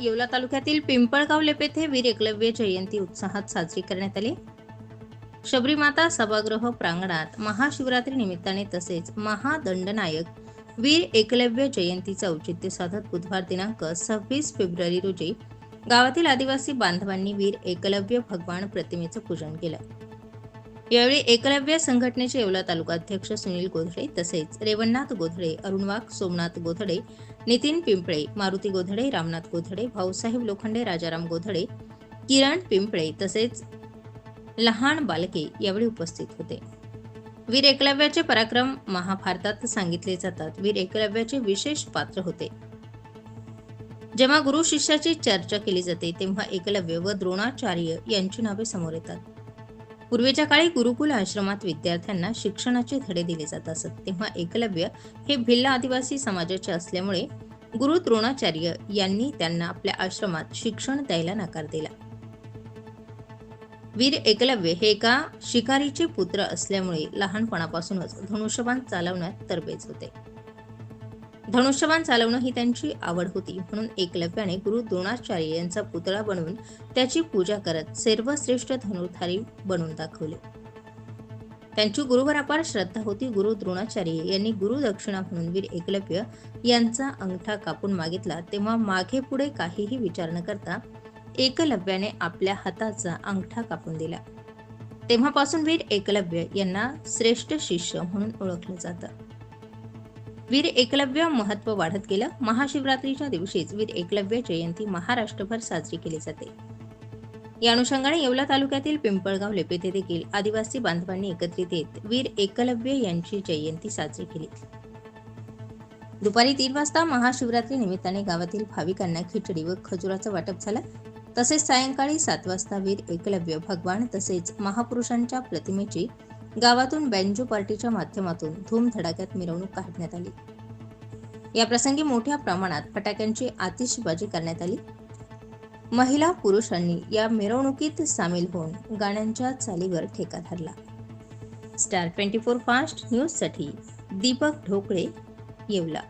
येवला तालुक्यातील पिंपळगाव लेप येथे वीर एकलव्य जयंती उत्साहात साजरी करण्यात आली. शबरीमाता सभागृह प्रांगणात महाशिवरात्री निमित्ताने तसेच महादंडनायक वीर एकलव्य जयंतीचं औचित्य साधत बुधवार दिनांक सव्वीस फेब्रुवारी रोजी गावातील आदिवासी बांधवांनी वीर एकलव्य भगवान प्रतिमेचं पूजन केलं. यावेळी एकलव्य संघटनेचे येवला तालुका अध्यक्ष सुनील गोधडे तसेच रेवणनाथ गोधडे अरुण वाघ सोमनाथ गोधडे नितीन पिंपळे मारुती गोधडे रामनाथ गोधडे भाऊसाहेब लोखंडे राजाराम गोधडे किरण पिंपळे तसेच लहान बालके यावेळी उपस्थित होते. वीर एकलव्याचे पराक्रम महाभारतात सांगितले जातात. वीर एकलव्याचे विशेष पात्र होते. जेव्हा गुरु शिष्याची चर्चा केली जाते तेव्हा एकलव्य व द्रोणाचार्य यांची नावे समोर येतात. पूर्वीच्या काळी गुरुकुल आश्रमात विद्यार्थ्यांना शिक्षणाचे धडे दिले जात असत. तेव्हा एकलव्य हे भिल्ल आदिवासी समाजाचे असल्यामुळे गुरु द्रोणाचार्य यांनी त्यांना आपल्या आश्रमात शिक्षण द्यायला नकार दिला. वीर एकलव्य हे एका शिकारीचे पुत्र असल्यामुळे लहानपणापासूनच धनुष्यबाण चालवण्यात तरबेज होते. धनुष्यबाण चालवणं ही त्यांची आवड होती. म्हणून एकलव्याने गुरु द्रोणाचार्य यांचा पुतळा बनवून त्याची पूजा करत सर्वश्रेष्ठ धनुर्धारी बनवून दाखवले. त्यांची गुरुवर अपार श्रद्धा होती. गुरु द्रोणाचार्य यांनी गुरु दक्षिणा म्हणून वीर एकलव्य यांचा अंगठा कापून मागितला. तेव्हा मागे पुढे काहीही विचार न करता एकलव्याने आपल्या हाताचा अंगठा कापून दिला. तेव्हापासून वीर एकलव्य यांना श्रेष्ठ शिष्य म्हणून ओळखलं जातं. वीर एकलव्य महत्त्व वाढत गेलं. महाशिवरात्रीच्या दिवशीच वीर एकलव्य जयंती महाराष्ट्रभर साजरी केली जाते. या अनुषंगाने येवला तालुक्यातील पिंपळगाव लेप देखील आदिवासी बांधवांनी एकत्रित येत वीर एकलव्य यांची जयंती साजरी केली. दुपारी तीन वाजता महाशिवरात्री निमित्ताने गावातील भाविकांना खिचडी व खजुराचं वाटप झालं. तसेच सायंकाळी सात वाजता वीर एकलव्य भगवान तसेच महापुरुषांच्या प्रतिमेची गावातून बँजो पार्टीच्या माध्यमातून धूमधडाक्यात मिरवणूक काढण्यात आली. या प्रसंगी मोठ्या प्रमाणात फटाक्यांची आतिषबाजी करण्यात आली. महिला पुरुषांनी या मिरवणुकीत सामील होऊन गाण्यांच्या चालीवर ठेका धरला. स्टार ट्वेंटी फोर फास्ट न्यूजसाठी दीपक ढोकळे येवला.